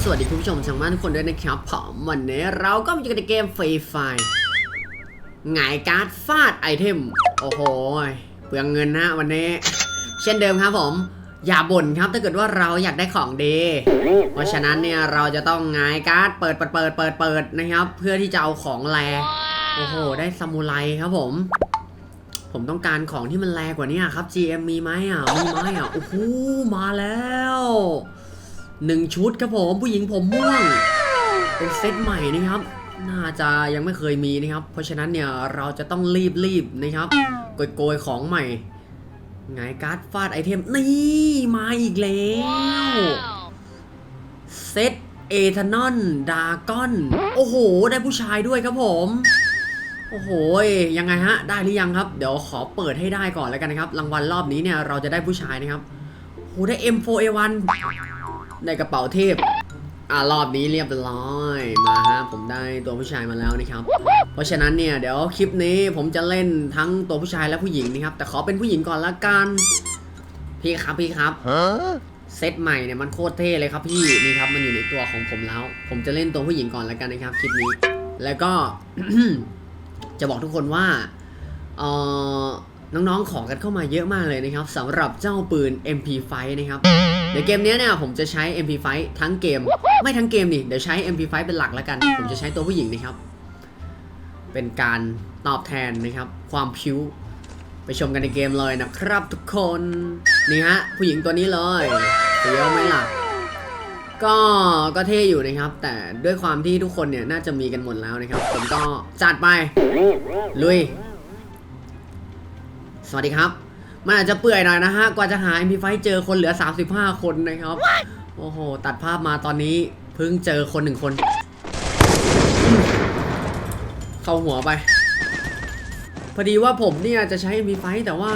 สวัสดีคุณผู้ชมทางบ้านทุกคนด้วยนะครับผมวันนี้เราก็มาอยู่กันในเกมฟรีไฟหงายการ์ดฟาดไอเทม โอ้โห เปลืองเงินนะวันนี้ เช่นเดิมครับผม อย่าบ่นครับถ้าเกิดว่าเราอยากได้ของดี เพราะฉะนั้นเนี่ยเราจะต้องหงายการ์ดเปิดเปิดเปิดเปิดเปิดนะครับ เพื่อที่จะเอาของแรโอ้โห ได้ซามูไรครับผม ผมต้องการของที่มันแรงกว่านี้ครับ GM มีไหมอะมีไหมอะโอ้โหมาแล้ว หนึ่งชุดครับผมผู้หญิงผมม่วง เป็นเซตใหม่นะครับ น่าจะยังไม่เคยมีนะครับ เพราะฉะนั้นเนี่ยเราจะต้องรีบรีบๆนะครับโกยโกยๆของใหม่ไงการ์ดฟาดไอเทมนี่มาอีกแล้วเซตเอทานอนดากอนโอ้โห ได้ผู้ชายด้วยครับผม โอ้โห ยังไงฮะ ได้หรือยังครับ เดี๋ยวขอเปิดให้ได้ก่อนแล้วกันนะครับ รางวัลรอบนี้เนี่ยเราจะได้ผู้ชายนะครับโหได้ M4A1 ได้กระเป๋าเทพอ่ารอบนี้เรียบร้อยมาฮะผมได้ตัวผู้ชายมาแล้วนะครับ เพราะฉะนั้นเนี่ยเดี๋ยวคลิปนี้ผมจะเล่นทั้งตัวผู้ชายและผู้หญิงนะครับ แต่ขอเป็นผู้หญิงก่อนละกันพี่ครับพี่ครับเซตใหม่เนี่ยมันโคตรเท่เลยครับพี่นี่ครับมันอยู่ในตัวของผมแล้ว ผมจะเล่นตัวผู้หญิงก่อนล้วกันนะครับคลิปนี้ แล้วก็จะบอกทุกคนว่าเออน้องๆขอกันเข้ามาเยอะมากเลยนะครับสำหรับเจ้าปืน MP5 นะครับ เดี๋ยวเกมเนี้ยเนี่ยผมจะใช้ MP5 ทั้งเกม ไม่ทั้งเกมนี่เดี๋ยวใช้ MP5 เป็นหลักแล้วกัน ผมจะใช้ตัวผู้หญิงนะครับ เป็นการตอบแทนนะครับ ความพิ้วไปชมกันในเกมเลยนะครับทุกคนนี่ฮะผู้หญิงตัวนี้เลยเฟี้ยวไหมล่ะก็ก็เท่อยู่นะครับ แต่ด้วยความที่ทุกคนเนี่ยน่าจะมีกันหมดแล้วนะครับ ผมก็จัดไปลุย สวัสดีครับ มันอาจจะเปื่อยหน่อยนะฮะ กว่าจะหา MP5 เจอคนเหลือ 35 คนนะครับ โอ้โห ตัดภาพมาตอนนี้เพิ่งเจอคนหนึ่งคน เข้าหัวไป พอดีว่าผมเนี่ยจะใช้ MP5 แต่ว่า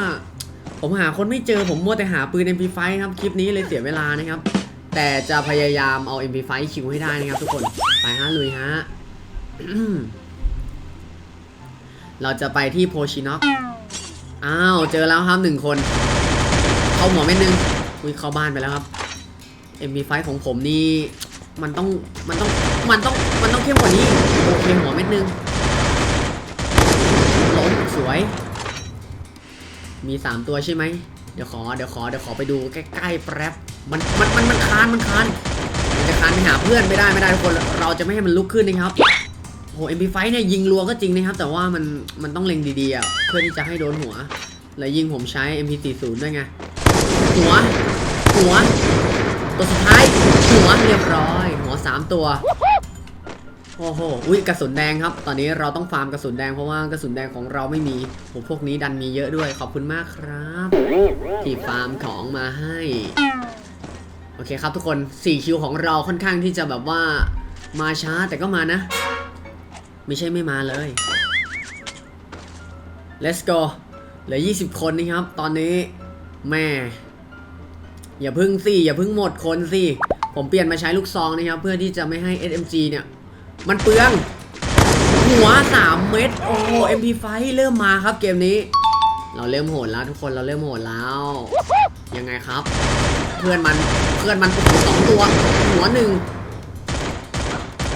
ผมหาคนไม่เจอผมมัวแต่หาปืน MP5 ครับ คลิปนี้เลยเสียเวลานะครับ แต่จะพยายามเอา MP5 คิวให้ได้นะครับทุกคน ไปฮะลุยฮะ เราจะไปที่โพชินอก อ้าวเจอแล้วครับหนึ่งคน เข้าหัวเม็ดนึงอุ้ยเข้าบ้านไปแล้วครับ MP5 ของผมนี่มันต้องมันต้องมันต้องมันต้องเข้มกว่านี้โอเคหัวเม็ดนึงล้มสวย มีสามตัวใช่ไหมเดี๋ยวขอเดี๋ยวขอเดี๋ยวขอไปดูใกล้ๆแป๊บมันมันมันมันคานมันคานมันจะคานไปหาเพื่อนไม่ได้ไม่ได้ทุกคนเราจะไม่ให้มันลุกขึ้นนะครับ โอ้โห MP5 เนี่ยยิงรัวก็จริงนะครับ แต่ว่ามันมันต้องเล็งดีๆอะเพื่อที่จะให้โดนหัว แล้วยิงผมใช้ MP40 ด้วยไง หัว หัว ตัวสุดท้าย หัวเรียบร้อย หัวสามตัว โอ้โห อุ้ยกระสุนแดงครับ ตอนนี้เราต้องฟาร์มกระสุนแดงเพราะว่ากระสุนแดงของเราไม่มีผมพวกนี้ดันมีเยอะด้วย ขอบคุณมากครับที่ฟาร์มของมาให้โอเคครับทุกคน 4 คิวของเราค่อนข้างที่จะแบบว่ามาช้าแต่ก็มานะ ไม่ใช่ไม่มาเลย let's go เหลือ 20 คนนี่ครับ ตอนนี้แม่อย่าพึ่งสิอย่าพึ่งหมดคนสิ ผมเปลี่ยนมาใช้ลูกซองนะครับ เพื่อที่จะไม่ให้ SMG เนี่ย มันเปลือง หัว 3 เม็ดโอ้โห MP5 เริ่มมาครับเกมนี้ เราเริ่มโหดแล้วทุกคนเราเริ่มโหดแล้ว ยังไงครับ เพื่อนมันเพื่อนมันโอ้โหสองตัว หัวหนึ่ง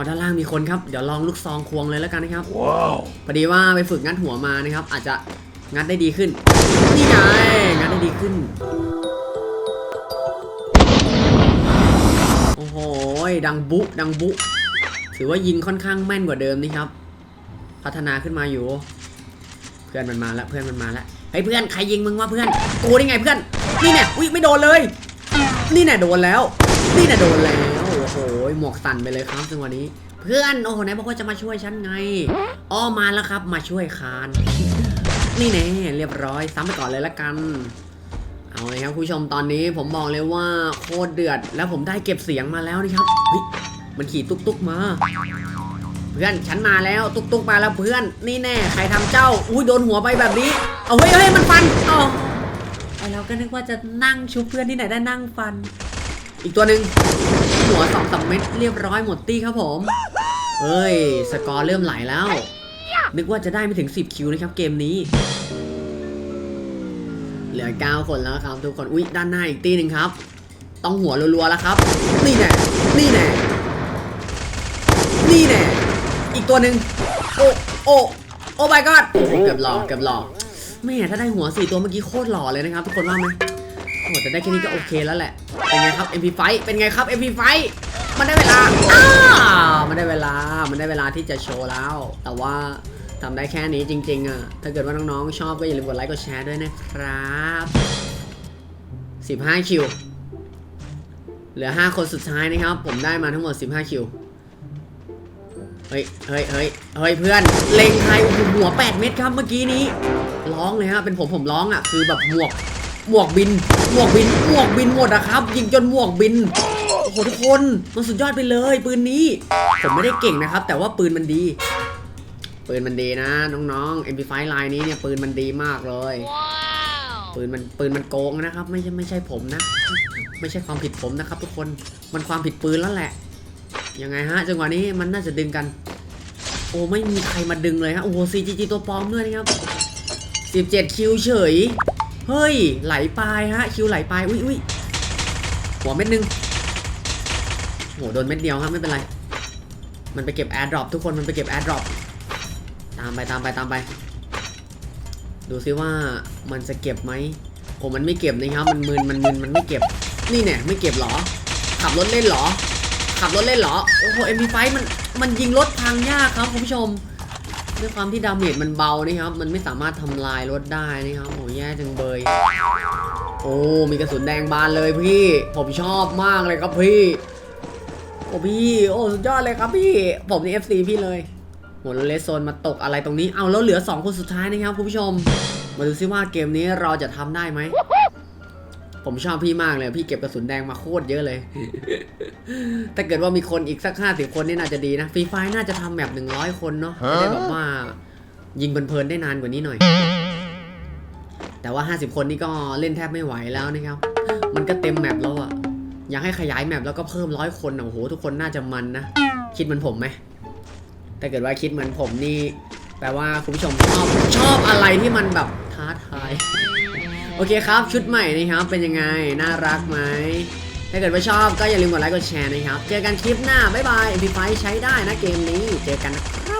เอาด้านล่างมีคนครับ เดี๋ยวลองลูกซองควงเลยแล้วกันนะครับพอดีว่าไปฝึกงัดหัวมานะครับ อาจจะงัดได้ดีขึ้น นี่ไง งัดได้ดีขึ้น โอ้โห ดังบุ ดังบุ ถือว่ายิงค่อนข้างแม่นกว่าเดิมนี่ครับ พัฒนาขึ้นมาอยู่ เพื่อนมันมาแล้ว เพื่อนมันมาแล้วเฮ้ยเพื่อน ใครยิงมึงวะเพื่อน กูได้ไงเพื่อน นี่เนี่ย อุ้ยไม่โดนเลย นี่เนี่ยโดนแล้ว นี่เนี่ยโดนแล้ว โอ้โหมวกสั่นไปเลยครับจังวะนี้ เพื่อนโอ้โหไหนบอกว่าจะมาช่วยฉันไงอ้อมาแล้วครับมาช่วยคาน นี่แน่เรียบร้อยซ้ำไปก่อนเลยละกัน เอาเลยครับคุณผู้ชมตอนนี้ผมบอกเลยว่าโคตรเดือด แล้วผมได้เก็บเสียงมาแล้วนะครับเฮ้ยมันขี่ตุ๊กตุ๊กมา เพื่อนฉันมาแล้วตุกตุกมาแล้วเพื่อน นี่แน่ใครทำเจ้า อุ้ยโดนหัวไปแบบนี้ เอาเฮ้ยเฮ้ยมันฟันอ๋อไอเราก็นึกว่าจะนั่งชุบเพื่อนที่ไหนได้นั่งฟัน อีกตัวหนึ่งหัวสองสามเม็ดเรียบร้อยหมดตี้ครับผมเฮ้ย สกอร์เริ่มไหลแล้ว นึกว่าจะได้ไม่ถึง 10 คิวนะครับเกมนี้ เหลือ 9 คนแล้วครับทุกคน อุ๊ย ด้านหน้าอีกตีหนึ่งครับ ต้องหัวรัวๆแล้วครับ นี่แน่ นี่แน่ นี่แน่ อีกตัวหนึ่งโอ้ โอ้ โอ้ my god เกือบหลอกเกือบหลอกแม่ถ้าได้หัวสี่ตัวเมื่อกี้โคตรหล่อเลยนะครับ ทุกคนว่าไหม โอ้แต่ได้แค่นี้ก็โอเคแล้วแหละ เป็นไงครับ MP ไฟเป็นไงครับ MP ไฟมันได้เวลาอ้ามันได้เวลา มันได้เวลาที่จะโชว์แล้ว แต่ว่าทำได้แค่นี้จริง ๆอะ ถ้าเกิดว่าน้องๆ ชอบก็อย่าลืมกดไลค์กดแชร์ด้วยนะครับ15คิว เหลือ 5 คนสุดท้ายนะครับ ผมได้มาทั้งหมด 15คิว เฮ้ย เฮ้ย เฮ้ย เฮ้ยเพื่อน เล็งใครโอ้โหหัว 8 เม็ดครับเมื่อกี้นี้ ร้องเลยฮะ เป็นผมผมร้องอะ คือแบบหมวก หมวกบิน หมวกบิน หมวกบินหมดอะครับ ยิงจนหมวกบิน โอ้โหทุกคน มันสุดยอดไปเลย ปืนนี้ ผมไม่ได้เก่งนะครับ แต่ว่าปืนมันดี ปืนมันดีนะ น้องๆ MP5 ลายนี้เนี่ยปืนมันดีมากเลย ปืนมันปืนมันโกงนะครับ ไม่ใช่ไม่ใช่ผมนะ ไม่ใช่ความผิดผมนะครับ ทุกคน มันความผิดปืนแล้วแหละ ยังไงฮะจังหวะนี้มันน่าจะดึงกัน โอ้ไม่มีใครมาดึงเลยฮะ โอ้โห CGG ตัวปลอมด้วยนะครับ 17 คิวเฉย เฮ้ย ไหลปลายฮะ คิวไหลปลาย อุ้ยอุ้ยหัวเม็ดหนึงโหโดนเม็ดเดียวครับไม่เป็นไร มันไปเก็บแอร์ดรอปทุกคนมันไปเก็บแอร์ดรอปตามไปตามไปตามไป ดูซิว่ามันจะเก็บไหมโอ้มันไม่เก็บนะครับ มันมึนมันมึนมันไม่เก็บ นี่เนี่ยไม่เก็บหรอ ขับรถเล่นหรอ ขับรถเล่นหรอ โอ้โห MP5 มันมันยิงรถพังยากครับคุณผู้ชม ด้วยความที่ดาเมจมันเบานี่ครับ มันไม่สามารถทำลายรถได้นี่ครับโอ้แย่จังเบย โอ้ มีกระสุนแดงบานเลยพี่ ผมชอบมากเลยครับพี่ โอ้พี่ โอ้สุดยอดเลยครับพี่ ผมนี่ FC พี่เลยหแล้วเลสโซนมาตกอะไรตรงนี้ เอาแล้วเหลือ 2 คนสุดท้ายนะครับคุณผู้ชม มาดูซิว่าเกมนี้เราจะทำได้ไหม ผมชอบพี่มากเลย พี่เก็บกระสุนแดงมาโคตรเยอะเลย ถ้าเกิดว่ามีคนอีกสักห้าสิบคนนี่น่าจะดีนะฟรีไฟน่าจะทำแบบหนึ่งร้อยคนเนาะจะได้แบบว่า ยิงเพลินๆได้นานกว่านี้หน่อย แต่ว่า50คนนี่ก็เล่นแทบไม่ไหวแล้วนะครับ มันก็เต็มแมปแล้วอะอยากให้ขยายแมปแล้วก็เพิ่มร้อยคนอะโอ้โหทุกคนน่าจะมันนะ คิดเหมือนผมไหมถ้าเกิดว่าคิดเหมือนผมนี่แปลว่าคุณผู้ชมชอบชอบอะไรที่มันแบบท้าทาย โอเคครับ ชุดใหม่นะครับเป็นยังไง น่ารักไหมถ้าเกิดว่าชอบก็อย่าลืมกดไลค์กดแชร์นะครับ เจอกันคลิปหน้า บ๊ายบาย MP5 ใช้ได้นะเกมนี้ เจอกันนะครับ